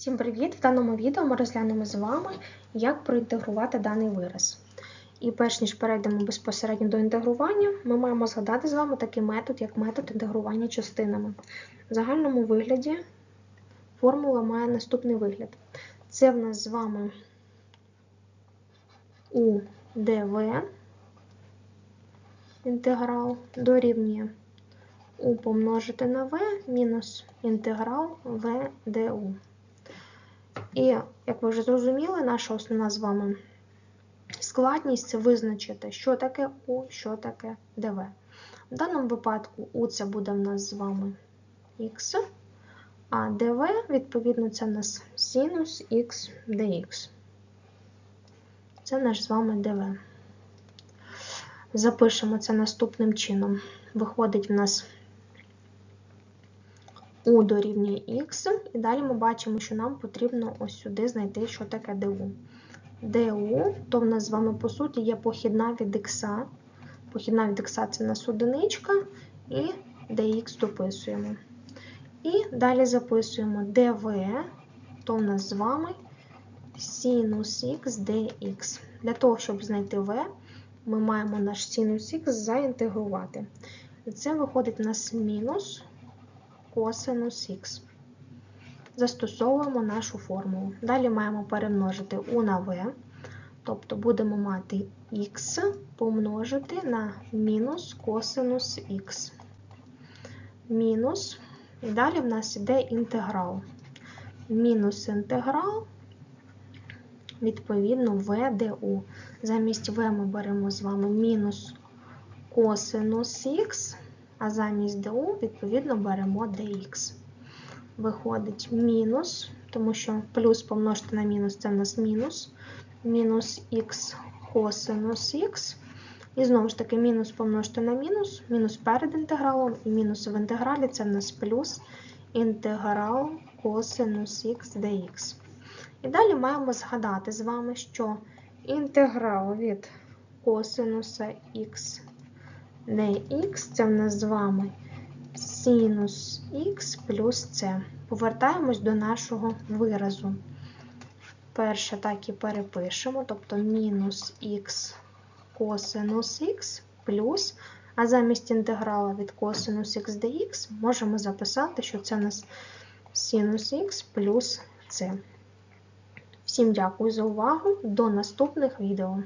Всім привіт! В даному відео ми розглянемо з вами, як проінтегрувати даний вираз. І перш ніж перейдемо безпосередньо до інтегрування, ми маємо згадати з вами такий метод, як метод інтегрування частинами. В загальному вигляді формула має наступний вигляд. Це в нас з вами у ДВ інтеграл дорівнює у помножити на v мінус інтеграл v du. І, як ви вже зрозуміли, наша основна з вами складність це визначити, що таке U, що таке dv. В даному випадку U це буде в нас з вами x, а dv, відповідно, це в нас синус x dx. Це наш з вами dv. Запишемо це наступним чином. Виходить в нас U дорівнює X, і далі ми бачимо, що нам потрібно ось сюди знайти, що таке DU. DU, то в нас з вами, по суті, є похідна від X. Похідна від X це нас одиничка, і dx дописуємо. І далі записуємо dv, то в нас з вами синус x dx. Для того, щоб знайти v, ми маємо наш синус х заінтегрувати. І це виходить у нас мінус косинус х. Застосовуємо нашу формулу. Далі маємо перемножити u на v, тобто будемо мати х помножити на мінус косинус х. Мінус, і далі в нас йде інтеграл. Мінус інтеграл, відповідно, v du. Замість v ми беремо з вами мінус косинус х, а замість du, відповідно, беремо dx. Виходить мінус, тому що плюс помножити на мінус це в нас мінус, мінус х косинус х. І знову ж таки, мінус помножити на мінус, мінус перед інтегралом, і мінус в інтегралі це в нас плюс інтеграл косинус х dx. І далі маємо згадати з вами, що інтеграл від косинуса х dx це в нас з вами синус х плюс c. Повертаємось до нашого виразу. Перше так і перепишемо, тобто мінус х косинус х плюс, а замість інтеграла від косинус х dx можемо записати, що це у нас синус х плюс c. Всім дякую за увагу. До наступних відео.